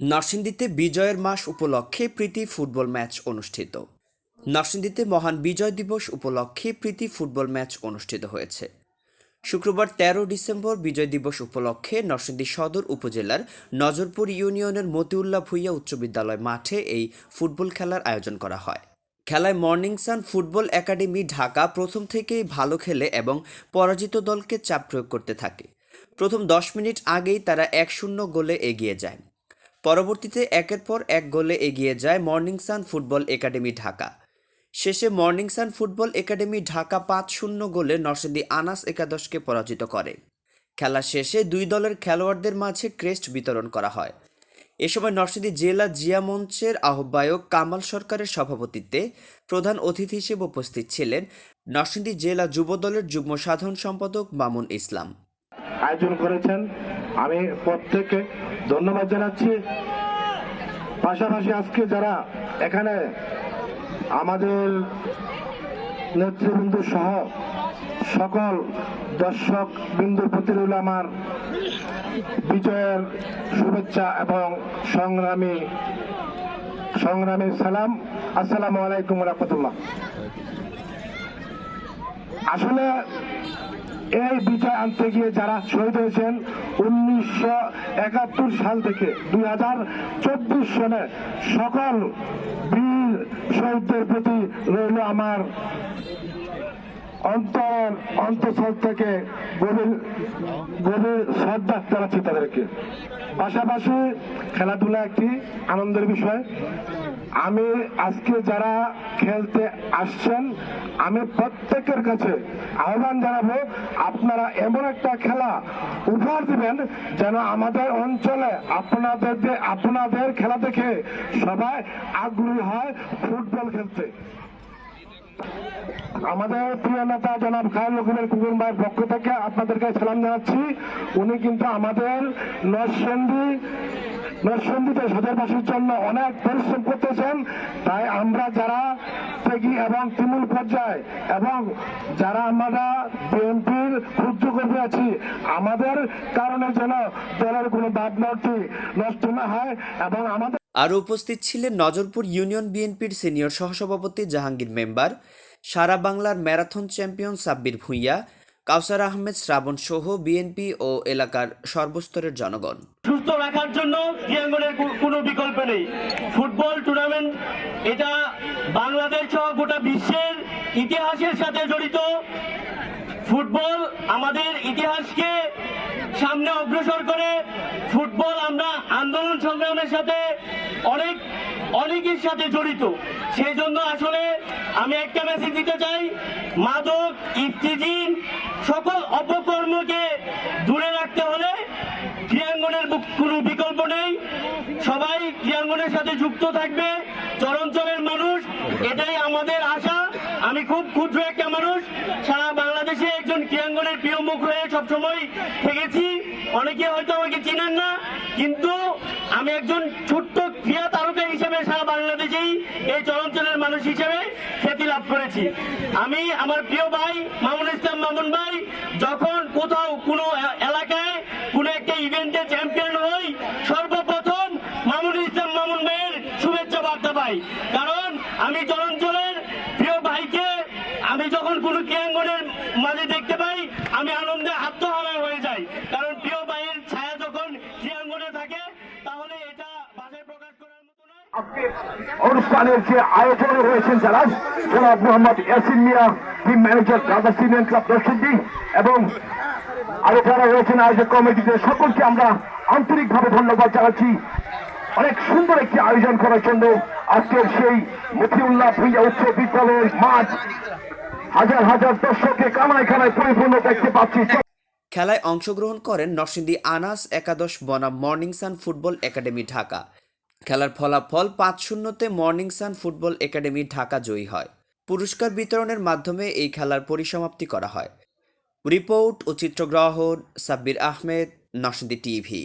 নরসিংদীতে বিজয়ের মাস উপলক্ষে প্রীতি ফুটবল ম্যাচ অনুষ্ঠিত। নরসিংদীতে মহান বিজয় দিবস উপলক্ষে প্রীতি ফুটবল ম্যাচ অনুষ্ঠিত হয়েছে। শুক্রবার তেরো ডিসেম্বর বিজয় দিবস উপলক্ষে নরসিংদী সদর উপজেলার নজরপুর ইউনিয়নের মতিউল্লাহ ভুইয়া উচ্চ বিদ্যালয় মাঠে এই ফুটবল খেলার আয়োজন করা হয়। খেলায় morning sun football academy Dhaka প্রথম থেকেই ভালো খেলে এবং পরাজিত দলকে চাপ প্রয়োগ করতে থাকে। প্রথম দশ মিনিট আগেই তারা এক শূন্য গোলে এগিয়ে যায়। পরবর্তীতে একের পর এক গোলে এগিয়ে যায় morning sun football academy Dhaka. শেষে morning sun football academy Dhaka পাঁচ শূন্য গোলে নরসিংদী আনাস একাদশকে পরাজিত করে। খেলা শেষে দুই দলের খেলোয়াড়দের মাঝে ক্রেস্ট বিতরণ করা হয়। এ সময় নরসিংদী জেলা জিয়া মঞ্চের আহ্বায়ক কামাল সরকারের সভাপতিত্বে প্রধান অতিথি হিসেবে উপস্থিত ছিলেন নরসিংদী জেলা যুব দলের যুগ্ম সাধারণ সম্পাদক মামুন ইসলাম। আয়োজন করেছেন। আমি প্রত্যেককে ধন্যবাদ জানাচ্ছি। পাশাপাশি আজকে যারা এখানে আমাদের নেতৃবৃন্দ সহ সকল দর্শক বিন্দুর প্রতি রইল আমার বিজয়ের শুভেচ্ছা এবং সংগ্রামী সংগ্রামী সালাম। আসসালামু আলাইকুম রহমতুল্লাহ। আসলে এই বিজয় আনতে গিয়ে যারা শহীদ হয়েছেন, উনিশশো একাত্তর সাল থেকে দুই হাজার চব্বিশ সনে সকল বীর শহীদদের প্রতি রইল আমার অন্তর অন্তঃস্থল থেকে গভীর গভীর শ্রদ্ধা জানাচ্ছি তাদেরকে। পাশাপাশি খেলাধুলা একটি আনন্দের বিষয়। আমি আজকে যারা খেলতে আসছেন, আমি প্রত্যেকের কাছে আহ্বান জানাব, আপনারা এমন একটা খেলা উপহার দিবেন যেন আমাদের অঞ্চলে আপনাদের আপনাদের খেলা দেখে সবাই আগ্রহী হয় ফুটবল খেলতে। আমাদের প্রিয় নেতা জনাব খায়রুল কুকুর কুকুর ভাইয়ের পক্ষ থেকে আপনাদেরকে সালাম জানাচ্ছি। উনি কিন্তু আমাদের নরসিংদী নরসিংদীতে সদরবাসীর জন্য অনেক পরিশ্রম করতেছেন। তাই আমরা যারা ত্যাগী এবং তৃণমূল পর্যায়ে এবং যারা আমরা বিএনপির ক্ষুদ্র কর্মী আছি, আমাদের কারণে যেন দলের কোনো ভাবনাটি নষ্ট না হয় এবং আমাদের আরও উপস্থিত ছিলেন নজরপুর ইউনিয়ন বিএনপির সিনিয়র সহসভাপতি জাহাঙ্গীর মেম্বার, সারা বাংলার ম্যারাথন চ্যাম্পিয়ন সাব্বির ভুঁইয়া কাউসার আহমেদ, শ্রাবণ সহ বিএনপি ও এলাকার সর্বস্তরের জনগণ। সুস্থ রাখার জন্য ক্রীড়াঙ্গনের কো- কোনো বিকল্প নেই। ফুটবল টুর্নামেন্ট এটা বাংলাদেশ সহ গোটা বিশ্বের ইতিহাসের সাথে জড়িত। ফুটবল আমাদের ইতিহাসকে সামনে অগ্রসর করে। ফুটবল আমরা আন্দোলন সংগ্রামের সাথে অনেক, অনেকের সাথে জড়িত। সেই জন্য আসলে আমি একটা মেসেজ দিতে চাই, মাদক, ইফতিজিন সকল অপকর্মকে দূরে রাখতে হলে ক্রিয়াঙ্গনের কোনো বিকল্প নেই। সবাই ক্রিয়াঙ্গনের সাথে যুক্ত থাকবে। চরঞ্চলের মানুষ, এটাই আমাদের আশা। আমি খুব ক্ষুদ্র একটা মানুষ। সারা বাংলাদেশে একজন ক্রিয়াঙ্গনের প্রিয় মুখ হয়ে সবসময় থেকেছি। অনেকে হয়তো আমাকে চিনেন না, কিন্তু আমি একজন ছোট্ট ক্রিয়া তারকা হিসেবে সারা বাংলাদেশেই এই চরঞ্চলের মানুষ হিসেবে খ্যাতি লাভ করেছি। আমি আমার প্রিয় ভাই মামুন ইসলাম মামুন ভাই, যখন কোথাও কোনো এলাকায় কোনো একটা ইভেন্টে চ্যাম্পিয়ন হই, সর্বপ্রথম মামুন ইসলাম মামুন ভাইয়ের শুভেচ্ছা বার্তা পাই। কারণ আমি চরঞ্চলের প্রিয় ভাইকে আমি যখন কোনো ক্রিয়াঙ্গনের মাঝে দেখতে পাই, আমি আনন্দে আত্মহারা হয়ে যাই। অনুষ্ঠানের যে আয়োজন রয়েছেন যারা, জনাব Mohammad Yasin Mia team manager brothers union club দর্শকজি এবং আরও যারা রয়েছেন আয়োজক কমিটিতে, সকলকে আমরা আন্তরিকভাবে ধন্যবাদ জানাচ্ছি। অনেক সুন্দর একটি আয়োজন করার জন্য আজকের সেই মতিউল্লাহ ভুইয়া উচ্চ বিদ্যালয়ের মাঠ। হাজার হাজার দর্শককে কানায় কানায় পরিপূর্ণ দেখতে পাচ্ছি। খেলায় অংশগ্রহণ করেন নরসিংদী আনাস একাদশ বনাম morning sun football academy Dhaka. খেলার ফলাফল পাঁচ শূন্যতে morning sun football academy Dhaka জয়ী হয়। পুরস্কার বিতরণের মাধ্যমে এই খেলার পরিসমাপ্তি করা হয়। রিপোর্ট ও চিত্রগ্রহণ, সাব্বির আহমেদ নসদি টিভি।